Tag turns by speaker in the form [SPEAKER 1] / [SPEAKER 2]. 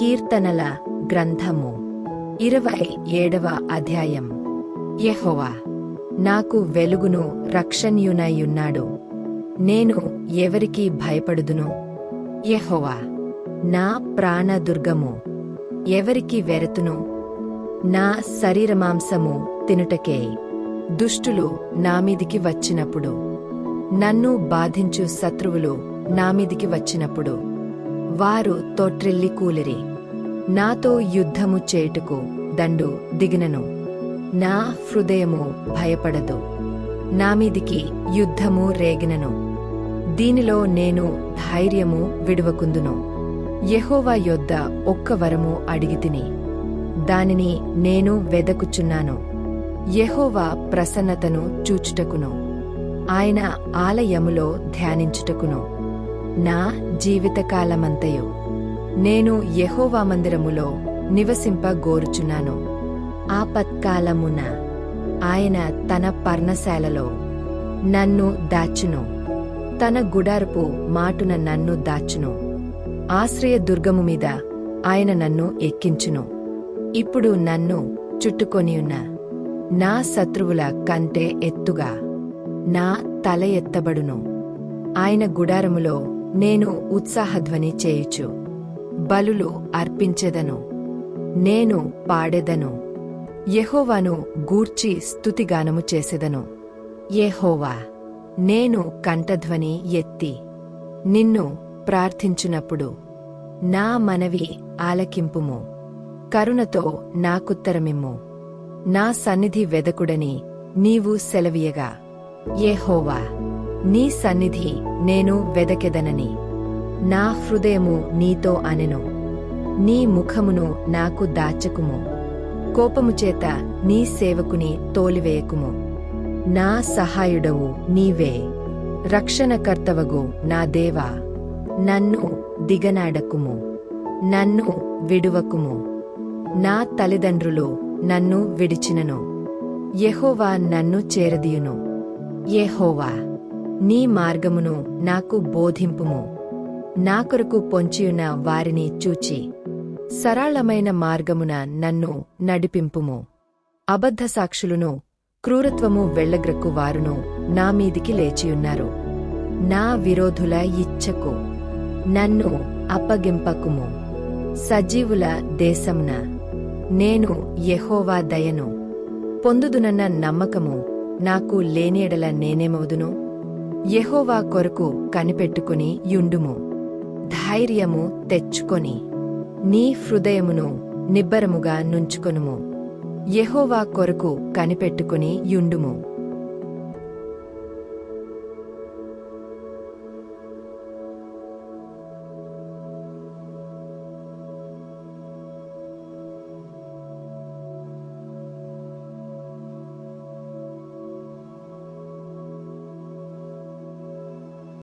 [SPEAKER 1] కీర్తనల గ్రంథము. ఇరవై ఏడవ అధ్యాయం. యెహోవా నాకు వెలుగును రక్షణ్యునయున్నాడు నేను ఎవరికీ భయపడుదును? యెహోవా నా ప్రాణదుర్గము ఎవరికి వెరతును? నా శరీరమాంసము తినుటకే దుష్టులు నామీదికి వచ్చినప్పుడు. నన్ను బాధించు శత్రువులు నామీదికి వచ్చినప్పుడు. వారు తొట్రిల్లి కూలిరి. నాతో యుద్ధము చేయుటకు దండు దిగినను. నా హృదయము భయపడదు. నామీదికి యుద్ధము రేగినను. దీనిలో నేను ధైర్యము విడువకుందును. యహోవా యొద్ద ఒక్క వరము అడిగితిని దానిని నేను వెదకుచున్నాను. యహోవా ప్రసన్నతను చూచుటకును. ఆయన ఆలయములో ధ్యానించుటకును. నా జీవితకాలమంతయు. నేను యహోవా మందిరములో నివసింప గోరుచున్నాను ఆపత్కాలమున ఆయన తన పర్ణశాలలో నన్ను దాచును. తన గుడారపు మాటున నన్ను దాచును. ఆశ్రయ దుర్గము మీద ఆయన నన్ను ఎక్కించును. ఇప్పుడు నన్ను చుట్టుకొనియున్న నా శత్రువుల కంటే ఎత్తుగా నా తల ఎత్తబడును. ఆయన గుడారములో నేను ఉత్సాహధ్వని చేయుచు. బలులు అర్పించెదను. నేను పాడెదను. యెహోవాను గూర్చి స్తుతిగానము చేసెదను. యెహోవా నేను కంఠధ్వని ఎత్తి నిన్ను ప్రార్థించునప్పుడు నా మనవి ఆలకింపుము. కరుణతో నాకుత్తరమిమ్ము. నా సన్నిధి వెదకుడని నీవు సెలవీయగా. యెహోవా నీ సన్నిధి నేను వెదకెదనని. నా హృదయము నీతో అనెను. నీ ముఖమును నాకు దాచకుము. కోపము చేత నీ సేవకుని తోలివేయకుము. నా సహాయుడవు నీవే. రక్షణకర్తవగు నా దేవా. నన్ను దిగనాడకుము. నన్ను విడువకుము. నా తల్లిదండ్రులు నన్ను విడిచినను. యెహోవా నన్ను చేరదీయును. యెహోవా. నీ మార్గమును నాకు బోధింపుము. నా కొరకు పొంచియున్న వారిని చూచి సరళమైన మార్గమున నన్ను నడిపింపుము. అబద్ధ సాక్షులను క్రూరత్వము వెళ్ళగ్రక్కు వారును నా మీదికి లేచియున్నారు. నా విరోధుల ఇచ్చకు నన్ను అప్పగింపకుము. సజీవుల దేశంన నేను యహోవా దయను. పొందుదునన్న నమ్మకము నాకు లేనియడల నేనేమవుదును? యెహోవా కొరకు కనిపెట్టుకుని యుండుము. ధైర్యము తెచ్చుకొని నీ హృదయమును నిబ్బరముగా నుంచుకొనుము. యెహోవా కొరకు కనిపెట్టుకుని యుండుము.